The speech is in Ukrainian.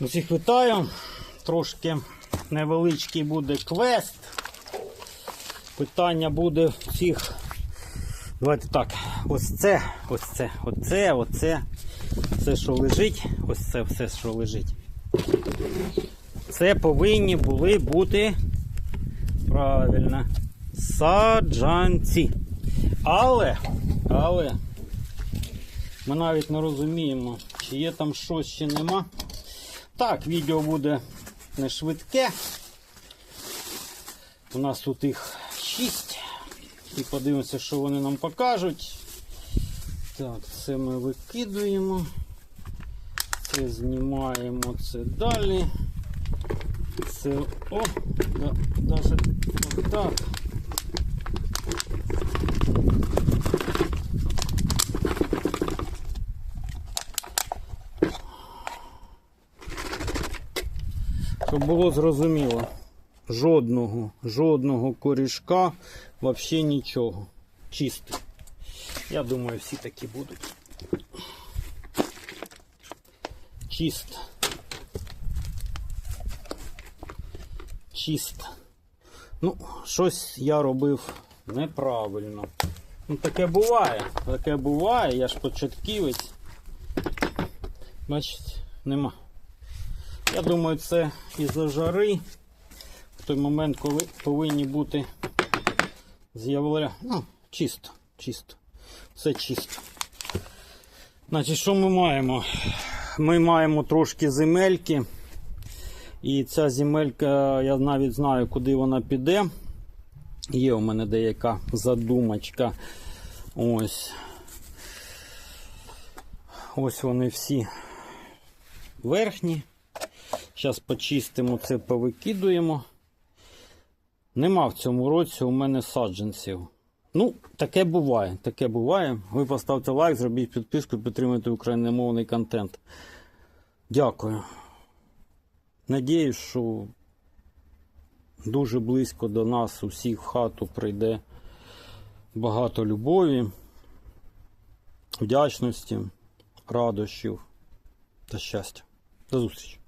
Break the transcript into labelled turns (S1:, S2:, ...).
S1: Усіх вітаю. Трошки невеличкий буде квест. Питання буде всіх. Давайте так. Ось це, ось це, оце, оце. Все, що лежить, ось це все, що лежить. Це повинні були бути правильно саджанці. Але, але ми навіть не розуміємо, чи є там щось, чи нема. Так, відео буде не швидке. У нас тут їх 6. І подивимося, що вони нам покажуть. Так, це ми викидуємо. Це знімаємо це далі. Це о, да, даже отак. Щоб було зрозуміло, жодного, жодного корішка, взагалі нічого. Чистий. Я думаю, всі такі будуть. Чисто. Чисто. Ну, щось я робив неправильно. Ну, таке буває. Таке буває, я ж початківець. Бачите, нема. Я думаю, це із-за жари. В той момент, коли повинні бути з'явля. Ну, чисто, чисто. Все чисто. Значить, що ми маємо? Ми маємо трошки земельки. І ця земелька, я навіть знаю, куди вона піде. Є у мене деяка задумочка. Ось. Ось вони всі верхні. Зараз почистимо це, повикидуємо. Нема в цьому році у мене саджанців. Ну, таке буває. Таке буває. Ви поставте лайк, зробіть підписку, підтримуйте україномовний контент. Дякую. Надіюсь, що дуже близько до нас усіх в хату прийде багато любові, вдячності, радощів та щастя. До зустрічі!